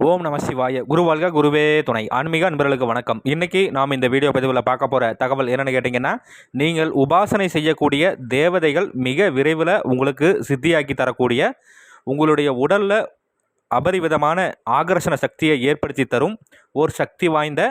ஓம் நம சிவாய. குருவாழ்க குருவே துணை. ஆன்மீக அன்பர்களுக்கு வணக்கம். இன்றைக்கி நாம் இந்த வீடியோ பதிவில் பார்க்க போகிற தகவல் என்னென்னு கேட்டிங்கன்னா நீங்கள் உபாசனை செய்யக்கூடிய தேவதைகள் மிக விரைவில் உங்களுக்கு சித்தியாக்கி தரக்கூடிய உங்களுடைய உடலில் அபரிவிதமான ஆகர்ஷண சக்தியை ஏற்படுத்தி தரும் ஒரு சக்தி வாய்ந்த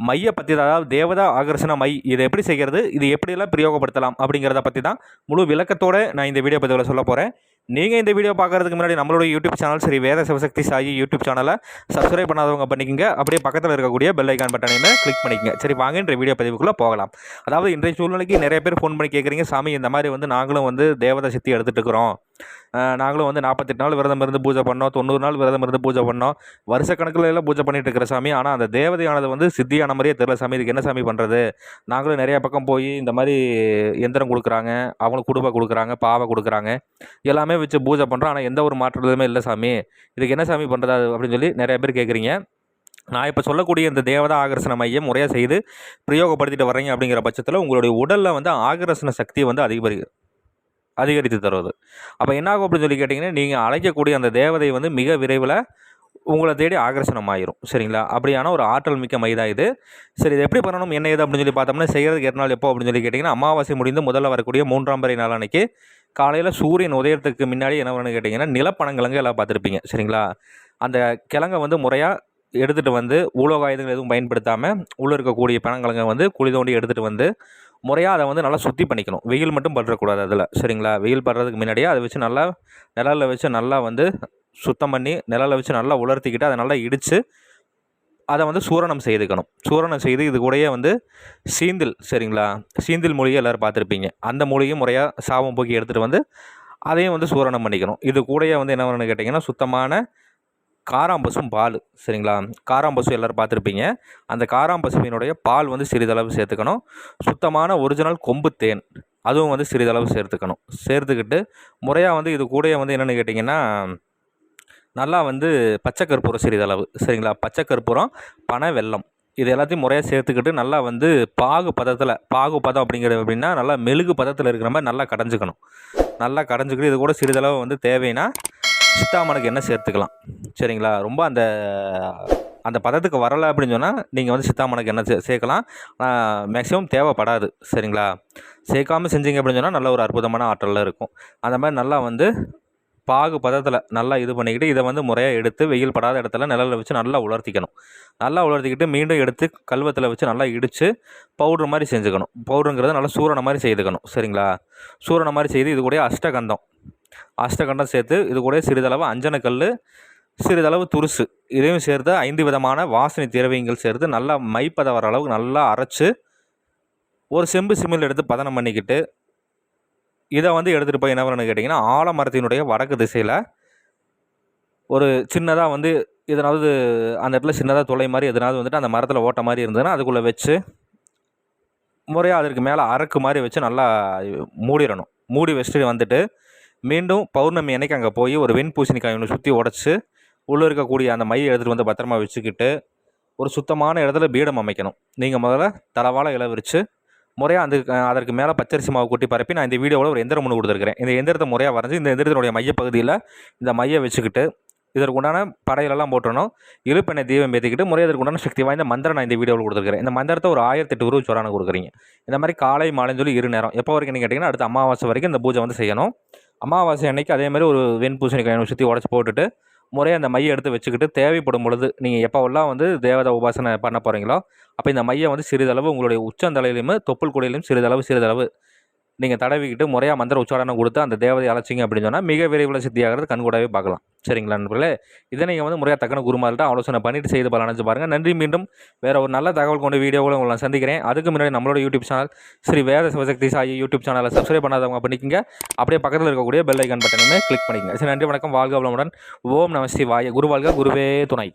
மைய பற்றி தான் அதாவது தேவதா ஆகர்ஷண மை இதை எப்படி செய்கிறது இது எப்படியெல்லாம் பிரயோகப்படுத்தலாம் அப்படிங்கிறத பற்றி தான் முழு விளக்கத்தோடு நான் இந்த வீடியோ பதிவில் சொல்ல போகிறேன் நீங்கள் இந்த வீடியோ பார்க்குறதுக்கு முன்னாடி நம்மளோட யூடியூப் சேனல் சரி வேத சிவசக்தி சாயி யூடியூப் சேனலை சப்ஸ்கிரைப் பண்ணாதவங்க பண்ணிக்கங்க. அப்படியே பக்கத்தில் இருக்கக்கூடிய பெல் ஐக்கான் பட்டனையுமே கிளிக் பண்ணிக்கங்க. சரி வாங்க இன்றைய வீடியோ பதிவுக்குள்ளே போகலாம். அதாவது இன்றைய சூழ்நிலைக்கு நிறைய பேர் ஃபோன் பண்ணி கேட்குறீங்க சாமி இந்த மாதிரி வந்து நாங்களும் வந்து தேவதை சக்தி எடுத்துகிட்டு இருக்கிறோம். நாங்களும் வந்து நாற்பத்தெட்டு நாள் விரதம் இருந்து பூஜை பண்ணோம். தொண்ணூறு நாள் விரதம் இருந்து பூஜை பண்ணோம். வருஷக்கணக்கில் எல்லாம் பூஜை பண்ணிட்டு இருக்கிற சாமி. ஆனால் அந்த தேவதையானது வந்து சித்தியான மாதிரியே தெரில சாமி. இதுக்கு என்ன சாமி பண்ணுறது நாங்களும் நிறைய பக்கம் போய் இந்த மாதிரி எந்திரம் கொடுக்குறாங்க. அவங்களுக்கு குடும்பம் கொடுக்குறாங்க. பாவை கொடுக்குறாங்க. எல்லாமே வச்சு பூஜை பண்ணுறோம் ஆனால் எந்த ஒரு மாற்றத்துலையுமே இல்லை சாமி. இதுக்கு என்ன சாமி பண்ணுறது அப்படின்னு சொல்லி நிறைய பேர் கேட்குறீங்க நான் இப்போ சொல்லக்கூடிய இந்த தேவதா ஆகர்ஷண மையம் முறையாக செய்து பிரயோகப்படுத்திட்டு வர்றீங்க அப்படிங்கிற பட்சத்தில் உங்களுடைய உடலில் வந்து ஆகர்ஷண சக்தி வந்து அதிகரி அதிகரித்து தருவது. அப்போ என்ன ஆகும் அப்படின்னு சொல்லி கேட்டிங்கன்னா நீங்கள் அழைக்கக்கூடிய அந்த தேவதை வந்து மிக விரைவில் உங்களை தேடி ஆகர்ஷணம் ஆயிரும் சரிங்களா? அப்படியான ஒரு ஆற்றல் மிக்க மைதா இது. சரி இது எப்படி பண்ணணும்? என்ன ஏது அப்படின்னு சொல்லி பார்த்தோம்னா செய்கிறதுக்கு எத்தனை நாள் எப்போ அப்படின்னு சொல்லி கேட்டிங்கன்னா அமாவாசை முடிந்து முதல்ல வரக்கூடிய மூன்றாம் பறை நாள் அன்னைக்கு காலையில் சூரியன் உதயத்துக்கு முன்னாடி என்ன பண்ணு கேட்டிங்கன்னா நிலப்பனங்கிழங்கு எல்லாம் பார்த்துருப்பீங்க. சரிங்களா? அந்த கிழங்கை வந்து முறையாக எடுத்துகிட்டு வந்து உலோக ஆயுதங்கள் எதுவும் பயன்படுத்தாமல் உள்ளே இருக்கக்கூடிய பனங்கிழங்கை வந்து குழி தோண்டி எடுத்துகிட்டு வந்து முறையாக அதை வந்து நல்லா சுத்தி பண்ணிக்கணும். வெயில் மட்டும் படுறக்கூடாது அதில். சரிங்களா? வெயில் படுறதுக்கு முன்னாடியே அதை வச்சு நல்லா நிழலில் வச்சு நல்லா வந்து சுத்தம் பண்ணி நிழலில் வச்சு நல்லா உலர்த்திக்கிட்டு அதை நல்லா இடித்து அதை வந்து சூரணம் செய்துக்கணும். சூரணம் செய்து இது கூடயே வந்து சீந்தில் சரிங்களா? சீந்தில் மூலிகை எல்லோரும் பார்த்துருப்பீங்க. அந்த மூலிகையும் முறையாக சாபம் போக்கி எடுத்துகிட்டு வந்து அதையும் வந்து சூரணம் பண்ணிக்கணும். இது கூடயே வந்து என்ன பண்ணணும்னு கேட்டிங்கன்னா சுத்தமான காராம்பசும் பால் சரிங்களா? காராம்பசு எல்லோரும் பார்த்துருப்பீங்க. அந்த காராம்பசுவினுடைய பால் வந்து சிறிதளவு சேர்த்துக்கணும். சுத்தமான ஒரிஜினல் கொம்பு தேன் அதுவும் வந்து சிறிதளவு சேர்த்துக்கணும். சேர்த்துக்கிட்டு முறையாக வந்து இது கூடயே வந்து என்னென்னு கேட்டிங்கன்னா நல்லா வந்து பச்சை கற்பூரம் சிறிதளவு சரிங்களா? பச்சை கற்பூரம் பனை வெல்லம் இது எல்லாத்தையும் முறையாக சேர்த்துக்கிட்டு நல்லா வந்து பாகு பதத்தில் பாகு பதம் அப்படிங்கிறது அப்படின்னா நல்லா மெழுகு பதத்தில் இருக்கிற மாதிரி நல்லா கடைஞ்சிக்கணும். நல்லா கடைஞ்சிக்கிட்டு இது கூட சிறிதளவு வந்து தேவைன்னா சித்தாமனுக்கு என்ன சேர்த்துக்கலாம்? சரிங்களா? ரொம்ப அந்த அந்த பதத்துக்கு வரலை அப்படின்னு சொன்னால் நீங்கள் வந்து சித்தாமனுக்கு என்ன சே சேர்க்கலாம். மேக்ஸிமம் தேவைப்படாது. சரிங்களா? சேர்க்காமல் செஞ்சீங்க அப்படின்னு சொன்னால் நல்ல ஒரு அற்புதமான ஆற்றலில் இருக்கும். அந்த மாதிரி நல்லா வந்து பாகு பதத்தில் நல்லா இது பண்ணிக்கிட்டு இதை வந்து முறையாக எடுத்து வெயில் படாத இடத்துல நிழலில் வச்சு நல்லா உலர்த்திக்கணும். நல்லா உலர்த்திக்கிட்டு மீண்டும் எடுத்து கல்வத்தில் வச்சு நல்லா இடித்து பவுட்ரு மாதிரி செஞ்சுக்கணும். பவுட்ருங்கிறது நல்லா சூரண மாதிரி செய்துக்கணும். சரிங்களா? சூரண மாதிரி செய்து இது கூட அஷ்டகந்தம். அஷ்டகண்டம் சேர்த்து இது கூட சிறிதளவு அஞ்சனக்கல் சிறிதளவு துருசு. இதையும் சேர்த்து ஐந்து விதமான வாசனை திரவியங்கள் சேர்த்து நல்லா மைப்பத வர அளவுக்கு நல்லா அரைச்சி ஒரு செம்பு சிம்மில் எடுத்து பதனம் பண்ணிக்கிட்டு இதை வந்து எடுத்துகிட்டு போய் என்ன பண்ணணும்னு கேட்டிங்கன்னா ஆலமரத்தினுடைய வடக்கு திசையில் ஒரு சின்னதாக வந்து எதனாவது அந்த இடத்துல சின்னதாக துளை மாதிரி எதனாவது வந்துட்டு அந்த மரத்தில் ஓட்ட மாதிரி இருந்ததுன்னா அதுக்குள்ளே வச்சு முறையாக அதற்கு மேலே அரக்கு மாதிரி வச்சு நல்லா மூடிடணும். மூடி வச்சுட்டு வந்துட்டு மீண்டும் பௌர்ணமி அன்னைக்கு அங்கே போய் ஒரு வெண் பூசணிக்காய் ஒன்று சுற்றி உடச்சி உள்ளே இருக்கக்கூடிய அந்த மையை எடுத்துகிட்டு வந்து பத்திரமா வச்சுக்கிட்டு ஒரு சுத்தமான இடத்துல பீடம் அமைக்கணும். நீங்கள் முதல்ல தளவாழ இலை விரித்து முறையாக அந்த அதற்கு மேலே பச்சரிசி மாவு கொட்டி பரப்பி நான் இந்த வீடியோவில் ஒரு எந்திரம் ஒன்று கொடுத்துருக்கிறேன். இந்த எந்திரத்தை முறையாக வரைஞ்சி இந்த எந்திரத்தினுடைய மையப்பகுதியில் இந்த மையை வச்சுக்கிட்டு இதற்கு உண்டான படையிலெல்லாம் போட்டணும் இழுப்பெண்ணை தீபம் ஏற்றிக்கிட்டு முறை இதற்கு உண்டான சக்தி வாய்ந்த மந்திரம் நான் இந்த வீடியோவில் கொடுத்துருக்கிறேன். இந்த மந்திரத்தை ஒரு ஆயிரத்தி எட்டு ரூபா சொரான கொடுக்குறீங்க. இந்த மாதிரி காலை மாலைன்னு சொல்லி இரு நேரம். எப்போ வரைக்கும் கேட்டிங்கன்னா அடுத்த அமாவாசை வரைக்கும் இந்த பூஜை வந்து செய்யணும். அமாவாசை அன்னைக்கு அதே மாதிரி ஒரு வெண் பூசணிக்காய் சுற்றி உடச்சி போட்டுட்டு முறையாக அந்த மையை எடுத்து வச்சுக்கிட்டு தேவைப்படும் பொழுது நீங்கள் எப்போவெல்லாம் வந்து தேவதை உபாசனை பண்ண போகிறீங்களோ அப்போ இந்த மையை வந்து சிறிதளவு உங்களுடைய உச்சந்தலையிலையுமே தொப்புள் குடியிலையும் சிறிதளவு சிறிதளவு நீங்கள் தடவிக்கிட்டு முறையாக மந்திர உச்சாரணம் கொடுத்து அந்த தேவதை அழைச்சிங்க அப்படின்னு சொன்னால் மிக விரைவில் சித்தியாகிறது கண்கூடாவே பார்க்கலாம். சரிங்களா நண்பர்களே? இதை நீங்கள் வந்து முறையாக தக்கன குருமார்கிட்ட ஆலோசனை பண்ணிட்டு செய்து பல நினச்சி பாருங்கள் நன்றி. மீண்டும் வேறு ஒரு நல்ல தகவல் கொண்டு வீடியோவில் உங்களை நான் சந்திக்கிறேன். அதுக்கு முன்னாடி நம்மளோட YouTube channel Sri Veda Sivasakthi Sai YouTube சேனலை சப்ஸ்கிரைப் பண்ணாதவங்க பண்ணிக்கங்க அப்படியே பக்கத்தில் இருக்கக்கூடிய பெல் ஐக்கான் பட்டனுமே கிளிக் பண்ணிக்கங்க. சரி நன்றி வணக்கம். வாழ்க வளமுடன். ஓம் நமஸ்தி வாய. குரு வாழ்க குருவே துணை.